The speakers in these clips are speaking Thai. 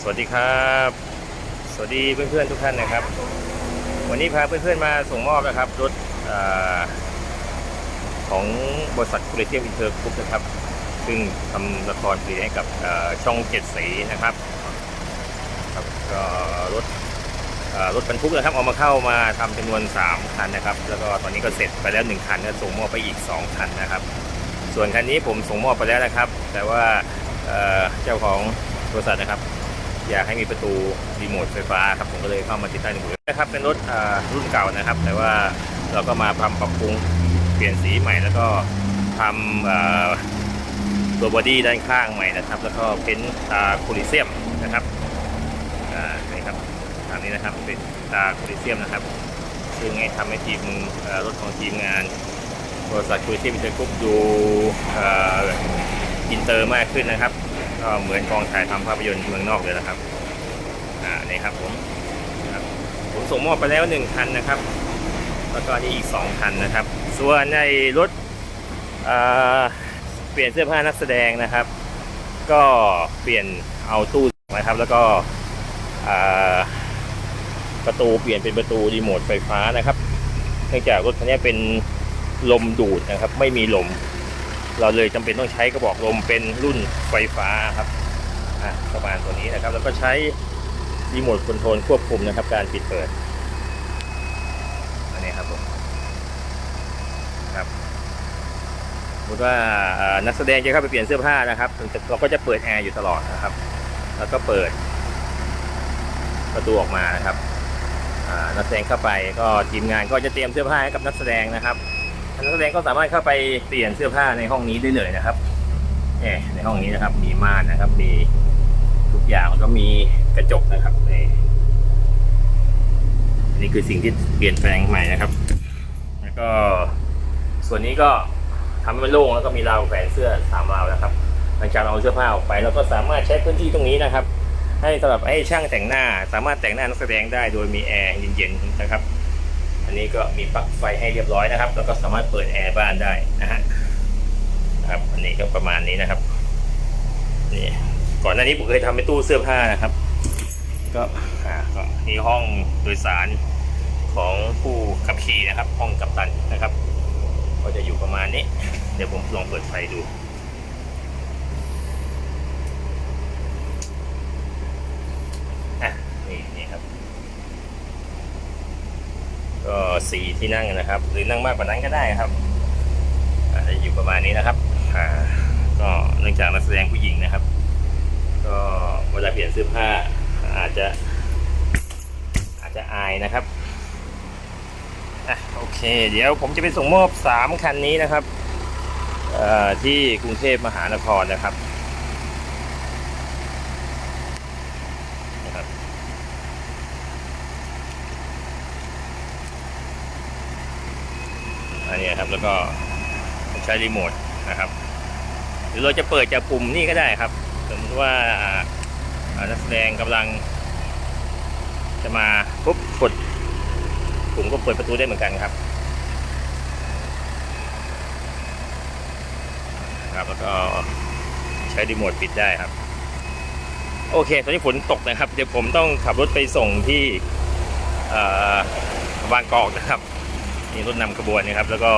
สวัสดีครับ สวัสดีเพื่อนๆทุกท่านนะครับ วันนี้พาเพื่อนๆมาส่งมอบนะครับรถอของบริษัทคูเรเทียมอินเตอร์กรุ๊ปนะครับ ซึ่งทำละครผลิตให้กับช่องเจ็ดสีนะครับครับก็รถรถบรรทุกนะครับเอามาเข้ามาทำจำนวน 3 คันนะครับ แล้วก็ตอนนี้ก็เสร็จไปแล้ว 1 คันก็ส่งมอบไปอีก 2 คันนะครับ ส่วนคันนี้ผมส่งมอบไปแล้วนะครับ แต่ว่าเจ้าของบริษัทนะครับ อยากให้มีประตูรีโมทไฟฟ้าครับผมก็เลยเข้ามาติดตั้งในมือนะครับเป็นรถรุ่นเก่านะครับ แต่ว่าเราก็มาทำปรับปรุงเปลี่ยนสีใหม่แล้วก็ทำตัวบอดี้ด้านข้างใหม่นะครับ แล้วก็เป็นตาโคลิเซียมนะครับนี่ครับตามนี้นะครับเป็นตาโคลิเซียมนะครับ ซึ่งให้ทำให้ทีมรถของทีมงานบริษัทโคลิเซียมอินเตอร์กรุ๊ปดูอินเตอร์มากขึ้นนะครับ ก็เหมือนกองถ่ายทำภาพยนตร์เมืองนอกเลยนะครับ อ่า นี่ครับผมครับผมส่งมอบไปแล้วหนึ่งคันนะครับ แล้วก็นี่อีกสองคันนะครับ ส่วนในรถเเปลี่ยนเสื้อผ้านักแสดงนะครับ ก็เปลี่ยนเอาตู้นะครับ แล้วก็ประตูเปลี่ยนเป็นประตูรีโมทไฟฟ้านะครับ เนื่องจากรถคันนี้เป็นลมดูดนะครับ ไม่มีลม เราเลยจำเป็นต้องใช้กระบอกลมเป็นรุ่นไฟฟ้าครับประมาณตัวนี้นะครับ แล้วก็ใช้รีโมทคอนโทรลควบคุมนะครับ การปิดเปิดอันนี้ครับผมครับสมมติว่านักแสดงจะเข้าไปเปลี่ยนเสื้อผ้านะครับเราก็จะเปิดแอร์อยู่ตลอดนะครับ แล้วก็เปิด ประตูออกมานะครับนักแสดงเข้าไปก็ทีมงานก็จะเตรียมเสื้อผ้าให้กับนักแสดงนะครับ นักแสดงก็สามารถเข้าไปเปลี่ยนเสื้อผ้าในห้องนี้ได้เลยนะครับเนี่ยในห้องนี้นะครับ มีม่านนะครับ มีทุกอย่างแล้วก็มีกระจกนะครับนี่นนี่คือสิ่งที่เปลี่ยนแปลงใหม่นะครับ แล้วก็ส่วนนี้ก็ทำให้มันโล่งแล้วก็มีราวแขวนเสื้อสามราวนะครับ หลังจากเราเอาเสื้อผ้าออกไปเราก็สามารถใช้พื้นที่ตรงนี้นะครับ ให้สำหรับให้ช่างแต่งหน้า สามารถแต่งหน้านักแสดงได้โดยมีแอร์เย็นๆนะครับ อันนี้ก็มีปลั๊กไฟให้เรียบร้อยนะครับ แล้วก็สามารถเปิดแอร์บ้านได้นะฮะครับ อันนี้ก็ประมาณนี้นะครับ นี่ ก่อนหน้านี้ผมเคยทำเป็นตู้เสื้อผ้านะครับ ก็อ่าก็นี่ห้องโดยสารของผู้ขับขี่นะครับ ห้องกัปตันนะครับ ก็จะอยู่ประมาณนี้ เดี๋ยวผมลองเปิดไฟดูอะนี่นี่ครับ ก็สี่ที่นั่งนะครับ หรือนั่งมากกว่านั้นก็ได้ครับอาจจะอยู่ประมาณนี้นะครับก็เนื่องจากนักแสดงผู้หญิงนะครับ ก็เวลาเปลี่ยนเสื้อผ้าอาจจะ อาจจะอายนะครับอะโอเค เดี๋ยวผมจะไปส่งมอบสามคันนี้นะครับที่กรุงเทพมหานครนะครับ อันนี้ครับแล้วก็ใช้รีโมทนะครับหรือเราจะเปิดจากปุ่มนี่ก็ได้ครับ สมมติว่าอ่านักแสดงกำลัง จะมาปุ๊บกดปุ่มก็เปิดประตูได้เหมือนกันครับครับแล้วก็ใช้รีโมทปิดได้ครับ โอเค ตอนนี้ฝนตกนะครับ เดี๋ยวผมต้องขับรถไปส่งที่บางกอกนะครับ มีรถนำขบวนนะครับ แล้วก็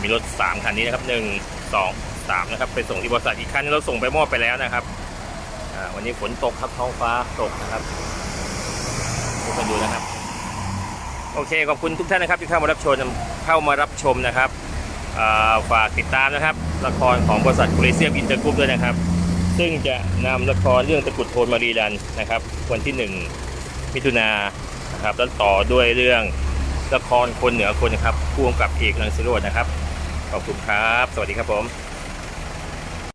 มีรถสามคันนี้นะครับหนึ่งสองสามนะครับ ไปส่งที่บริษัทอีกคันเราส่งไปมอบไปแล้วนะครับวันนี้ฝนตกครับท้องฟ้าตกนะครับทุกคนดูนะครับ โอเคขอบคุณทุกท่านนะครับที่เข้ามารับชมเข้ามารับชมนะครับฝากติดตามนะครับ ละครของบริษัทโคเรเซียมอินเตอร์กรุ๊ปด้วยนะครับ ซึ่งจะนำละครเรื่องตะกุดโทนมารีดันนะครับ วันที่หนึ่งมิถุนายนนะครับแล้วต่อด้วยเรื่อง ละครคนเหนือคนนะครับพ่วงกับเอกนังสิโรจน์นะครับ ขอบคุณครับ สวัสดีครับผม